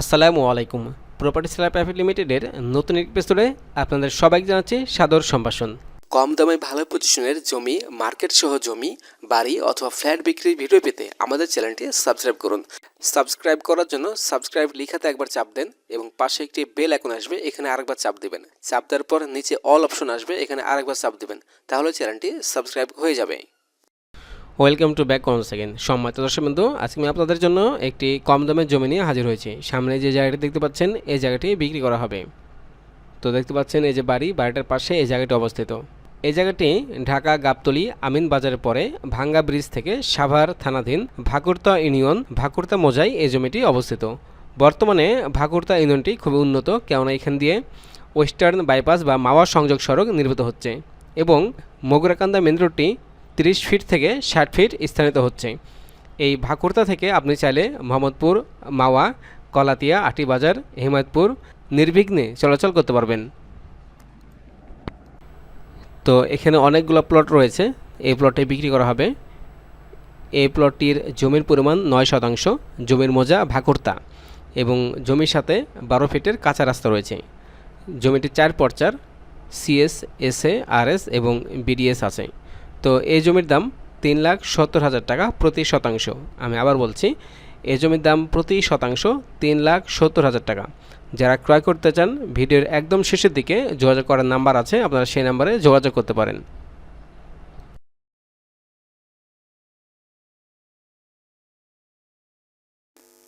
আসসালামু আলাইকুম। Property seller private লিমিটেডের নতুন এপিসোডে আপনাদের সবাইকে জানাচ্ছি সাদর সম্ভাষণ। কম দামে ভালো পজিশনের জমি মার্কেট সহ জমি, বাড়ি অথবা ফ্ল্যাট বিক্রির ভিডিও পেতে আমাদের চ্যানেলটি সাবস্ক্রাইব করুন। সাবস্ক্রাইব করার জন্য সাবস্ক্রাইব লিখাতে একবার চাপ দেন এবং পাশে একটি বেল এখন আসবে, এখানে আরেকবার চাপ দিবেন। চাপ দেওয়ার পর নিচে অল অপশন আসবে, এখানে আরেকবার চাপ দিবেন। তাহলে চ্যানেলটি সাবস্ক্রাইব হয়ে যাবে। Welcome to back one second সম্মানিত দর্শক বন্ধু, আজকে আমি আপনাদের জন্য একটি কম দামের জমি নিয়ে হাজির হয়েছি। সামনে যে জায়গাটি দেখতে পাচ্ছেন, এই জায়গাটি বিক্রি করা হবে। তো দেখতে পাচ্ছেন, এই যে বাড়ি, বাড়িটার পাশে এই জায়গাটি অবস্থিত। এই জায়গাটি ঢাকা গাবতলি আমিন বাজারের পরে ভাঙ্গা ব্রিজ থেকে সাভার থানাধীন ভাকুরতা ইউনিয়ন, ভাকুরতা মোজাই এই জমিটি অবস্থিত। বর্তমানে ভাকুরতা ইউনিয়নটি খুবই উন্নত, কেননা এখান দিয়ে ওয়েস্টার্ন বাইপাস বা মাওয়া সংযোগ সড়ক নির্মিত হচ্ছে। এবং মগুরাকান্দা মেন রোডটি তিরিশ ফিট থেকে ষাট ফিট স্থানিত হচ্ছে। এই ভাকুরতা থেকে আপনি চাইলে মোহাম্মদপুর, মাওয়া, কলাতিয়া, আটিবাজার, হিমায়তপুর নির্বিঘ্নে চলাচল করতে পারবেন। তো এখানে অনেকগুলো প্লট রয়েছে। এই প্লটে বিক্রি করা হবে। এই প্লটটির জমির পরিমাণ নয় শতাংশ, জমির মোজা ভাকুরতা এবং জমির সাথে বারো ফিটের কাঁচা রাস্তা রয়েছে। জমিটি চার পর্চার সিএস এসএ আরএস এবং বিডিএস আছে। তো এই জমির দাম তিন লাখ সত্তর হাজার টাকা প্রতি শতাংশ। আমি আবার বলছি, এই জমির দাম প্রতি শতাংশ তিন লাখ সত্তর হাজার টাকা। যারা ক্রয় করতে চান, ভিডিওর একদম শেষের দিকে যোগাযোগ করার নাম্বার আছে, আপনারা সেই নাম্বারে যোগাযোগ করতে পারেন।